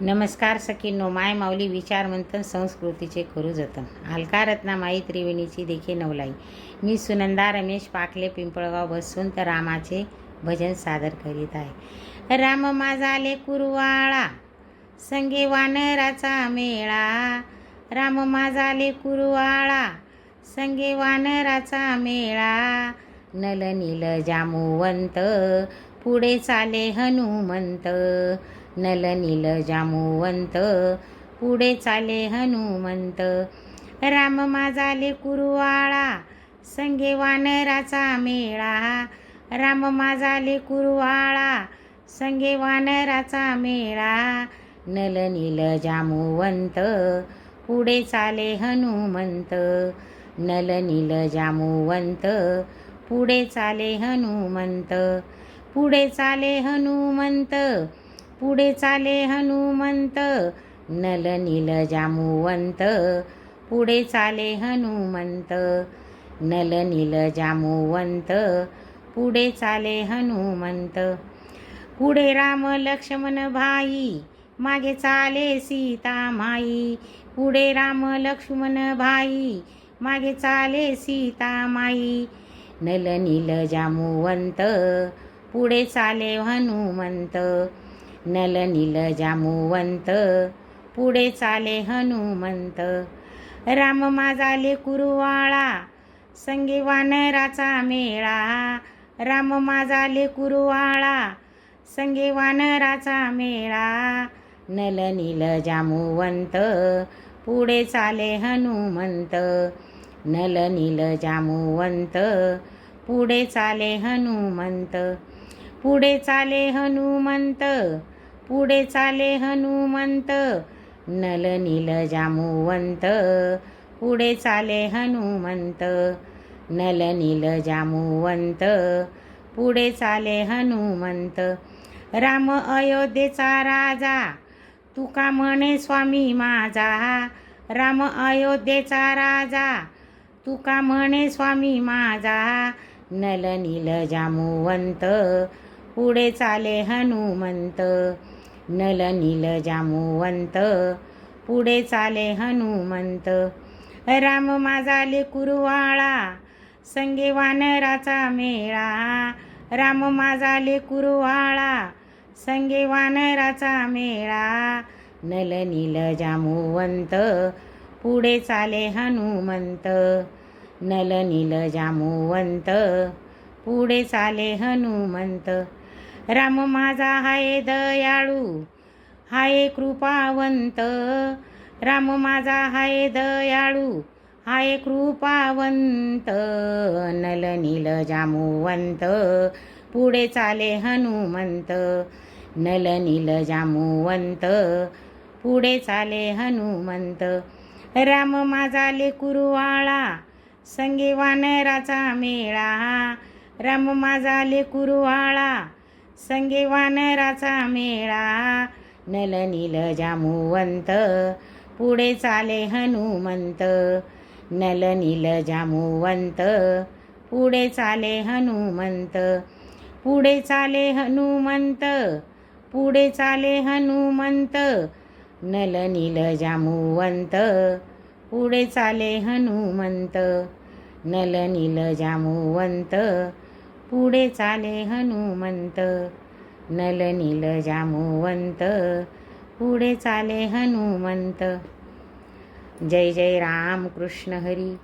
नमस्कार सखींनो माय माऊली विचारमंथन संस्कृतीचे करू जतन अलका रत्नामाई त्रिवेणीची देखील नवलाई. मी सुनंदा रमेश पाकले पिंपळगाव बसून तर रामाचे भजन सादर करीत आहे. राम माझाले कुरवाळा संगे वानराचा मेळा. राम माझाले कुरवाळा संगे वानराचा मेळा. नल नील जामुवंत पुढे चाले हनुमंत. नल नील जामुवंत. पुढे चाले हनुमंत. राम माझाले कुरुवाळा संगे वानराचा मेळा. राम माझाले कुरुवाळा संगे वानराचा मेळा. नल नील जामुवंत पुढे चाले हनुमंत. नल नील जामुवंत पुढे चाले हनुमंत. पुढे चाले हनुमंत. पुढे चाले हनुमंत नल नील जामुवंत. पुढे चाले हनुमंत नल नील जामुवंत. पुढे चाले हनुमंत. पुढे राम लक्ष्मण भाई मागे चाले सीता माई. पुढे राम लक्ष्मण भाई मागे चाले सीता माई. नल नील जामुवंत पुढे चाले हनुमंत. नल नील जामुवंत. पुढे चाले हनुमंत. राम माझाले कुरुवाळा संगे वानराचा मेळा. राम माझाले कुरुवाळा संगे वानराचा मेळा. नल नील जामुवंत पुढे चाले हनुमंत. नल नील जामुवंत पुढे चाले हनुमंत. पुढे चाले हनुमंत पुढे चाले हनुमंत नल नील जामुवंत पुढे चाले हनुमंत नल नील जामुवंत पुढे चाले हनुमंत. राम अयोध्येचा राजा तुका म्हणे स्वामी माझा. राम अयोध्येचा राजा तुका म्हणे स्वामी माझा. नल नील जामुवंत पुढे चाले हनुमंत. नल नील जामुवंत. पुढे चाले हनुमंत. राम माझाले कुरवाळा संगे वानराचा मेळा. राम माझाले कुरवाळा संगे वानराचा मेळा. नल नील जामुवंत. पुढे चाले हनुमंत. नल नील जामुवंत. पुढे चाले हनुमंत. राम माझा हाय दयाळू हाय कृपावंत. राम माझा हाय दयाळू हाय कृपावंत. नल नील जामुवंत पुढे चाले हनुमंत. नल नील जामुवंत पुढे चाले हनुमंत. राम माझाले कुरुवाळा संगे वानराचा मेळा. राम माझाले कुरुवाळा संगे वानराचा मेळा. नल नील जामुवंत. पुढे चाले हनुमंत. नल नील जामुवंत. पुढे चाले हनुमंत. पुढे चाले हनुमंत. पुढे चाले हनुमंत. नल नील जामुवंत. पुढे चाले हनुमंत. नल नील जामुवंत. पुढे चाले हनुमंत. नल नील जामुवंत. पुढे चाले हनुमंत. जय जय राम कृष्ण हरी.